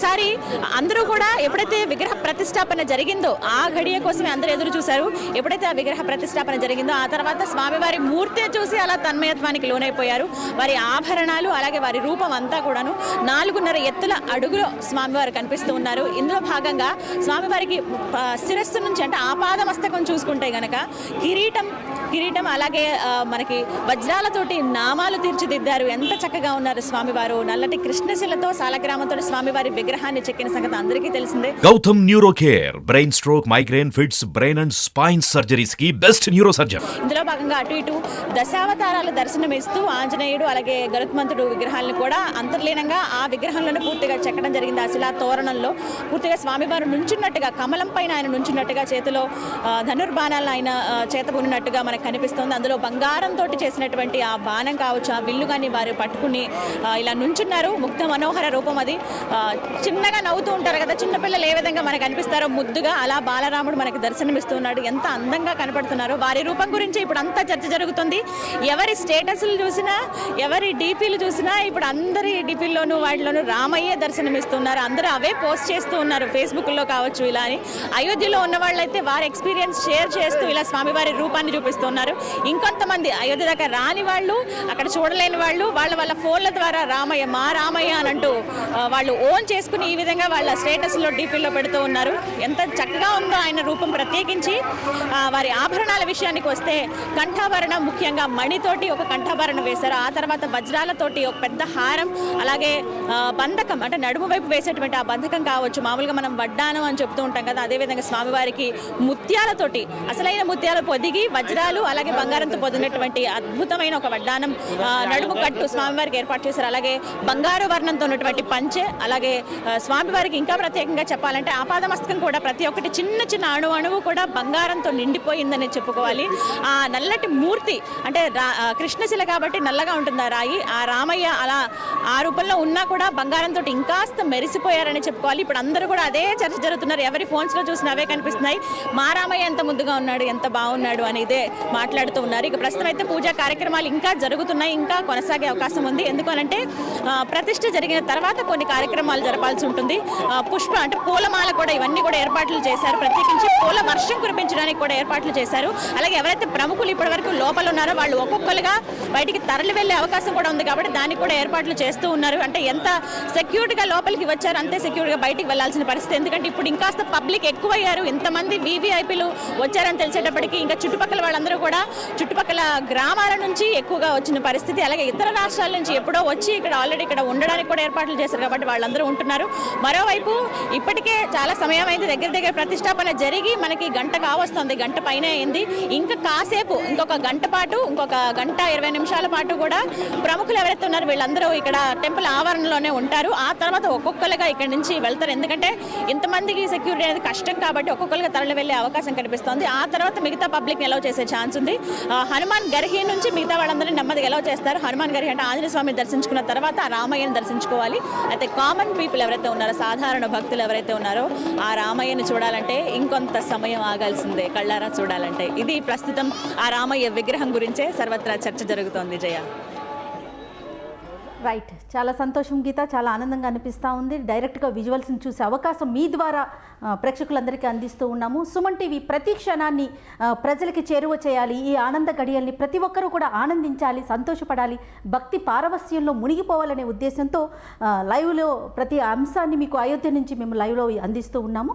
ఒకసారి అందరూ కూడా ఎప్పుడైతే విగ్రహ ప్రతిష్టాపన జరిగిందో ఆ ఘడియ కోసమే అందరూ ఎదురు చూశారు. ఎప్పుడైతే ఆ విగ్రహ ప్రతిష్టాపన జరిగిందో ఆ తర్వాత స్వామివారి మూర్తి చూసి అలా తన్మయత్వానికి లోనైపోయారు. వారి ఆభరణాలు అలాగే వారి రూపం అంతా కూడాను నాలుగున్నర ఎత్తుల అడుగులో స్వామివారు కనిపిస్తూ ఉన్నారు. ఇందులో భాగంగా స్వామివారికి శిరస్సు నుంచి అంటే ఆపాదమస్తకం చూసుకుంటే గనక కిరీటం కిరీటం అలాగే మనకి వజ్రాలతోటి నామాలు తీర్చిదిద్దారు. ఎంత చక్కగా ఉన్నారు స్వామివారు. నల్లటి కృష్ణశిలతో సాలగ్రామంతో స్వామివారి విగ్రహాన్ని చెక్కిన సంగతి అందరికీ తెలిసిందే. Gautam neuro care brain stroke migraine fits brain and spine సర్జరీస్కి best neuro surgeon ఇందులో భాగంగా అటు ఇటు దశావతారాలు దర్శనమిస్తూ ఆంజనేయుడు అలాగే గరుత్మంతుడు విగ్రహాలను కూడా అంతర్లీనంగా ఆ విగ్రహంలోనే పూర్తిగా చెక్కడం జరిగింది. ఆ శిలా తోరణంలో పూర్తిగా స్వామివారు నుంచున్నట్టుగా కమలం పైన ఆయన నుంచున్నట్టుగా చేతిలో ధనుర్బాణాలను ఆయన చేతబూనినట్టుగా మనకు కనిపిస్తుంది. అందులో బంగారంతో చేసినటువంటి ఆ బాణం కావచ్చు ఆ విల్లు కానీ వారు పట్టుకుని ఇలా నుంచున్నారు. ముగ్ధ మనోహర రూపం అది. చిన్నగా నవ్వుతూ ఉంటారు కదా చిన్నపిల్లలు ఏ విధంగా మనకు కనిపిస్తారో ముద్దుగా అలా బాలరాముడు మనకి దర్శనమిస్తున్నాడు. ఎంత అందంగా కనపడుతున్నారు. వారి రూపం గురించి ఇప్పుడు అంతా చర్చ జరుగుతుంది. ఎవరి స్టేటస్లు చూసినా ఎవరి డీపీలు చూసినా ఇప్పుడు అందరి డీపీల్లోనూ వాటిలోనూ రామయ్య దర్శనమిస్తున్నారు. అందరూ అవే పోస్ట్ చేస్తూ ఉన్నారు. ఫేస్బుక్లో కావచ్చు ఇలా అని. అయోధ్యలో ఉన్న వాళ్ళైతే వారి ఎక్స్పీరియన్స్ షేర్ చేస్తూ ఇలా స్వామివారి రూపాన్ని చూపిస్తున్నారు. ఇంకొంతమంది అయోధ్య దాకా రాని వాళ్ళు అక్కడ చూడలేని వాళ్ళు వాళ్ళ వాళ్ళ ఫోన్ల ద్వారా రామయ్య మా రామయ్య అని అంటూ వాళ్ళు ఓన్ చేసుకుని ఈ విధంగా వాళ్ళ స్టేటస్లో డీపీలో పెడుతూ ఉన్నారు. ఎంత చక్కగా ఉందో ఆయన రూపం ప్రత్యేకించి. వారి ఆభరణాల విషయానికి వస్తే కంఠాభరణం ముఖ్యంగా మణితోటి ఒక కంఠాభరణం వేశారు. ఆ తర్వాత వజ్రాలతోటి ఒక పెద్ద హారం అలాగే బంధకం అంటే నడుము వైపు వేసేటువంటి ఆ బంధకం కావచ్చు. మామూలుగా మనం వడ్డానం అని చెప్తూ ఉంటాం కదా అదేవిధంగా స్వామివారికి ముత్యాలతోటి అసలైన ముత్యాలు పొదిగి వజ్రాలు అలాగే బంగారంతో పొందినటువంటి అద్భుతమైన ఒక వడ్డానం నడుము కట్టు స్వామివారికి ఏర్పాటు చేశారు. అలాగే బంగారు వర్ణంతో ఉన్నటువంటి పంచె అలాగే స్వామివారికి ఇంకా ప్రత్యేకంగా చెప్పాలంటే ఆపాదమస్తకం కూడా ప్రతి ఒక్కటి చిన్న చిన్న అణు అణువు కూడా బంగారంతో నిండిపోయిందని చెప్పుకోవాలి. ఆ నల్లటి మూర్తి అంటే రా- కృష్ణశిల కాబట్టి నల్లగా ఉంటుంది ఆ రాయి. ఆ రామయ్య అలా ఆ రూపంలో ఉన్నా కూడా బంగారంతో ఇంకాస్త మెరిసిపోయారని చెప్పుకోవాలి. ఇప్పుడు అందరూ కూడా అదే చర్చ జరుగుతున్నారు. ఎవరి ఫోన్స్లో లో చూసినా అవే కనిపిస్తున్నాయి. మా రామయ్య ఎంత ముద్దుగా ఉన్నాడు ఎంత బాగున్నాడు అని ఇదే మాట్లాడుతూ ఉన్నారు. ఇక ప్రస్తుతం అయితే పూజా కార్యక్రమాలు ఇంకా జరుగుతున్నాయి ఇంకా కొనసాగే అవకాశం ఉంది. ఎందుకనంటే ప్రతిష్ట జరిగిన తర్వాత కొన్ని కార్యక్రమాలు జరపాల్సి ఉంటుంది. ఆ, పుష్ప అంటే పూలమాల కూడా ఇవన్నీ కూడా ఏర్పాట్లు చేశారు. ప్రత్యేకించి పూల వర్షం కురిపించడానికి కూడా ఏర్పాట్లు చేశారు. అలాగే ఎవరైతే ప్రముఖులు ఇప్పటివరకు లోపల ఉన్నారో వాళ్ళు ఒక్కొక్కరుగా బయటికి తరలి వెళ్ళే అవకాశం కూడా ఉంది కాబట్టి దానికి కూడా ఏర్పాట్లు చేస్తూ ఉన్నారు. అంటే ఎంత సెక్యూర్డ్గా లోపలికి వచ్చారు అంతే సెక్యూర్డ్గా బయటికి వెళ్ళాల్సిన పరిస్థితి. ఎందుకంటే ఇప్పుడు ఇంకాస్త పబ్లిక్ ఎక్కువయ్యారు. ఇంతమంది వీవీఐపీలు వచ్చారని తెలిసేటప్పటికీ ఇంకా చుట్టుపక్కల వాళ్ళందరూ కూడా చుట్టుపక్కల గ్రామాల నుంచి ఎక్కువగా వచ్చిన పరిస్థితి. అలాగే ఇతర రాష్ట్రాల నుంచి ఎప్పుడో వచ్చి ఇక్కడ ఆల్రెడీ ఇక్కడ ఉండడానికి కూడా ఏర్పాట్లు చేశారు కాబట్టి వాళ్ళందరూ ఉంటున్నారు. మరోవైపు ఇప్పటికే చాలా సమయం అయింది దగ్గర దగ్గర ప్రతిష్టాపన జరిగి మనకి గంట కావస్తుంది. గంట పైన అయింది. ఇంకా కాసేపు ఇంకొక గంట పాటు ఇంకొక గంట ఇరవై నిమిషాల పాటు కూడా ప్రముఖులు ఎవరైతే ఉన్నారో వీళ్ళందరూ ఇక్కడ టెంపుల్ ఆవరణలోనే ఉంటారు. ఆ తర్వాత ఒక్కొక్కరుగా ఇక్కడ నుంచి వెళ్తారు. ఎందుకంటే ఇంతమందికి సెక్యూరిటీ అనేది కష్టం కాబట్టి ఒక్కొక్కరుగా తరలి వెళ్ళే అవకాశం కనిపిస్తోంది. ఆ తర్వాత మిగతా పబ్లిక్ ఎలా చేసే ఛాన్స్ ఉంది. ఆ, హనుమాన్ గర్హి నుంచి మిగతా వాళ్ళందరినీ నెమ్మదిగా ఎలా చేస్తారు. హనుమాన్ గర్హి అంటే ఆంజనేయ స్వామిని దర్శించుకున్న తర్వాత ఆ రామయ్యను దర్శించుకోవాలి. అయితే కామన్ పీపుల్ ఎవరైతే ఉన్నారో సాధారణ భక్తులు ఎవరైతే ఉన్నారో ఆ రామయ్యను చూడాలంటే ఇంకొంత సమయం ఆగాల్సిందే. కళ్ళారా చూడాలంటే. ఇది ప్రస్తుతం ఆ రామయ్య విగ్రహం గురించే సర్వత్రా చర్చ జరుగుతోంది. జయ రైట్ చాలా సంతోషం గీత చాలా ఆనందంగా అనిపిస్తూ ఉంది. డైరెక్ట్గా విజువల్స్ని చూసే అవకాశం మీ ద్వారా ప్రేక్షకులందరికీ అందిస్తూ ఉన్నాము. సుమన్ టీవీ ప్రతి క్షణాన్ని ప్రజలకి చేరువ చేయాలి. ఈ ఆనంద గడియల్ని ప్రతి ఒక్కరూ కూడా ఆనందించాలి సంతోషపడాలి భక్తి పారవస్యంలో మునిగిపోవాలనే ఉద్దేశంతో లైవ్లో ప్రతి అంశాన్ని మీకు అయోధ్య నుంచి మేము లైవ్లో అందిస్తూ ఉన్నాము.